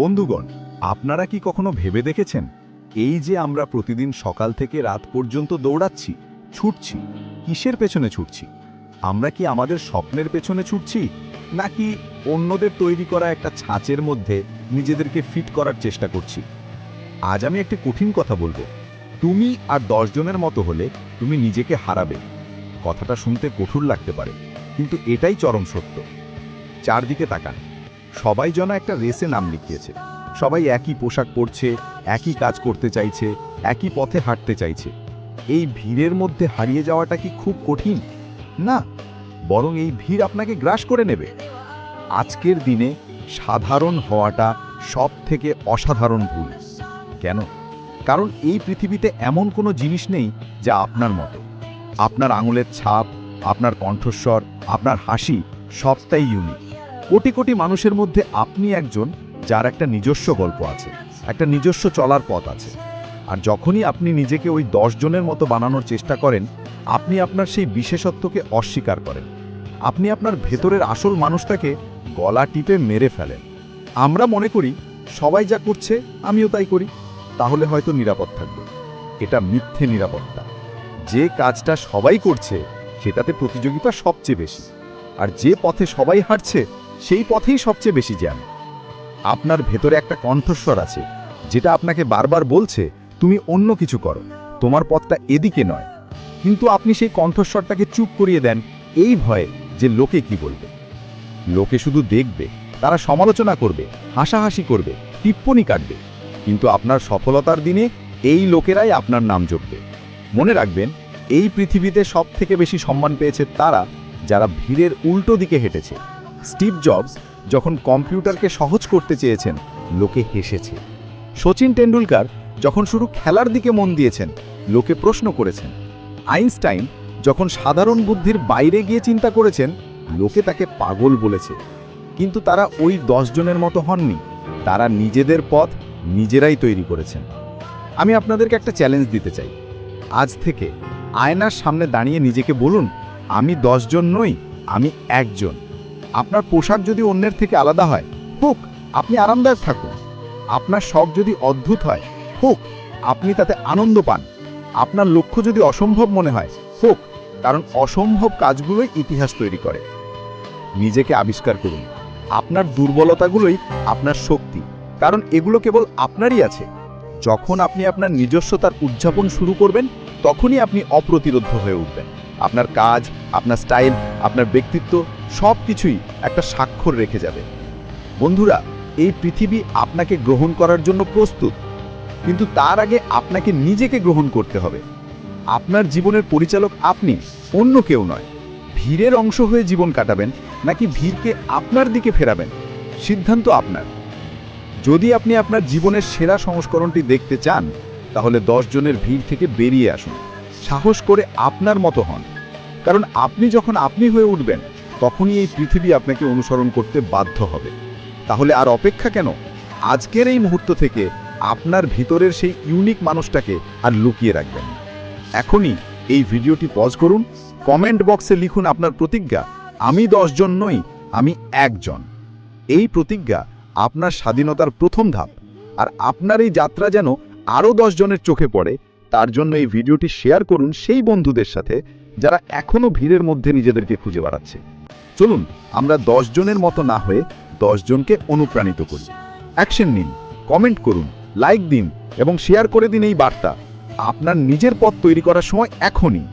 বন্ধুগণ, আপনারা কি কখনো ভেবে দেখেছেন, এই যে আমরা প্রতিদিন সকাল থেকে রাত পর্যন্ত দৌড়াচ্ছি, ছুটছি, কিসের পেছনে ছুটছি? আমরা কি আমাদের স্বপ্নের পেছনে ছুটছি, নাকি অন্যদের তৈরি করা একটা ছাঁচের মধ্যে নিজেদেরকে ফিট করার চেষ্টা করছি? আজ আমি একটি কঠিন কথা বলব। তুমি আর জনের মতো হলে তুমি নিজেকে হারাবে। কথাটা শুনতে কঠোর লাগতে পারে, কিন্তু এটাই চরম সত্য। চারদিকে তাকান। সবাই যেন একটা রেসে নাম লিখিয়েছে। সবাই একই পোশাক পরছে, একই কাজ করতে চাইছে, একই পথে হাঁটতে চাইছে। এই ভিড়ের মধ্যে হারিয়ে যাওয়াটা কি খুব কঠিন? না, বরং এই ভিড় আপনাকে গ্রাস করে নেবে। আজকের দিনে সাধারণ হওয়াটা সব থেকে অসাধারণ ভুল। কেন? কারণ এই পৃথিবীতে এমন কোনো জিনিস নেই যা আপনার মতো। আপনার আঙুলের ছাপ, আপনার কণ্ঠস্বর, আপনার হাসি সবটাই ইউনিক কোটি কোটি মানুষের মধ্যে আপনি একজন যার একটা নিজস্ব গল্প আছে, একটা নিজস্ব চলার পথ আছে। আর যখনই আপনি নিজেকে ওই জনের মতো বানানোর চেষ্টা করেন, আপনি আপনার সেই বিশেষত্বকে অস্বীকার করেন। আপনি আপনার ভেতরের আসল মানুষটাকে গলা টিপে মেরে ফেলেন। আমরা মনে করি, সবাই যা করছে, আমিও তাই করি। তাহলে হয়তো নিরাপদ থাকবে। এটা মিথ্যে নিরাপত্তা। যে কাজটা সবাই করছে, সেটাতে প্রতিযোগিতা সবচেয়ে বেশি। আর যে পথে সবাই হাঁটছে সেই পথেই সবচেয়ে বেশি জ্যাম। আপনার ভেতরে একটা কণ্ঠস্বর আছে, যেটা আপনাকে বারবার বলছে, তুমি অন্য কিছু করো। তোমার পথটা এদিকে নয়। কিন্তু আপনি সেই কণ্ঠস্বরটাকে চুপ করিয়ে দেন এই ভয়ে যে লোকে কি বলবে। লোকে শুধু দেখবে, তারা সমালোচনা করবে, হাসাহাসি করবে, টিপ্পনি কাটবে। কিন্তু আপনার সফলতার দিনে এই লোকেরাই আপনার নাম জপবে। মনে রাখবেন, এই পৃথিবীতে সব থেকে বেশি সম্মান পেয়েছে তারা যারা ভিড়ের উল্টো দিকে হেঁটেছে। স্টিভ জবস যখন কম্পিউটারকে সহজ করতে চেয়েছেন, লোকে হেসেছে। সচিন টেন্ডুলকার যখন শুরু খেলার দিকে মন দিয়েছেন, লোকে প্রশ্ন করেছেন। আইনস্টাইন যখন সাধারণ বুদ্ধির বাইরে গিয়ে চিন্তা করেছেন, লোকে তাকে পাগল বলেছে। কিন্তু তারা ওই জনের মতো হননি। তারা নিজেদের পথ নিজেরাই তৈরি করেছেন। আমি আপনাদেরকে একটা চ্যালেঞ্জ দিতে চাই। আজ থেকে আয়নার সামনে দাঁড়িয়ে নিজেকে বলুন, আমি জন নই, আমি একজন। আপনার পোশাক যদি অন্যের থেকে আলাদা হয়, হোক, আপনি আরামদায়ক থাকুন। আপনার শখ যদি অদ্ভুত হয়, হোক, আপনি তাতে আনন্দ পান। আপনার লক্ষ্য যদি অসম্ভব মনে হয়, হোক, কারণ অসম্ভব কাজগুলোই ইতিহাস তৈরি করে। নিজেকে আবিষ্কার করুন। আপনার দুর্বলতাগুলোই আপনার শক্তি, কারণ এগুলো কেবল আপনারই আছে। যখন আপনি আপনার নিজস্বতার উদযাপন শুরু করবেন, তখনই আপনি অপ্রতিরোধ হয়ে উঠবেন। আপনার কাজ, আপনার স্টাইল, আপনার ব্যক্তিত্ব সব কিছুই একটা স্বাক্ষর রেখে যাবে। বন্ধুরা, এই পৃথিবী আপনাকে গ্রহণ করার জন্য প্রস্তুত, কিন্তু তার আগে আপনাকে নিজেকে গ্রহণ করতে হবে। আপনার জীবনের পরিচালক আপনি, অন্য কেউ নয়। ভিড়ের অংশ হয়ে জীবন কাটাবেন, নাকি ভিড়কে আপনার দিকে ফেরাবেন? সিদ্ধান্ত আপনার। যদি আপনি আপনার জীবনের সেরা সংস্করণটি দেখতে চান, তাহলে দশ জনের ভিড় থেকে বেরিয়ে আসুন। সাহস করে আপনার মতো হন। কারণ আপনি যখন আপনি হয়ে উঠবেন তখনই এই পৃথিবী আপনাকে অনুসরণ করতে বাধ্য হবে। তাহলে আর অপেক্ষা কেন? আজকের এই মুহূর্ত থেকে আপনার ভিতরের সেই ইউনিক মানুষটাকে আর লুকিয়ে রাখবেন এখনই এই ভিডিওটি পজ করুন কমেন্ট বক্সে লিখুন আপনার প্রতিজ্ঞা, আমি জন নই, আমি একজন। এই প্রতিজ্ঞা আপনার স্বাধীনতার প্রথম ধাপ। আর আপনার এই যাত্রা যেন আরও জনের চোখে পড়ে, তার জন্য এই ভিডিওটি শেয়ার করুন সেই বন্ধুদের সাথে যারা এখনও ভিড়ের মধ্যে নিজেদেরকে খুঁজে বেড়াচ্ছে। চলুন, আমরা দশ জনের মতো না হয়ে জনকে অনুপ্রাণিত করি। অ্যাকশন নিন, কমেন্ট করুন, লাইক দিন এবং শেয়ার করে দিন এই বার্তা। আপনার নিজের পথ তৈরি করার সময় এখনই।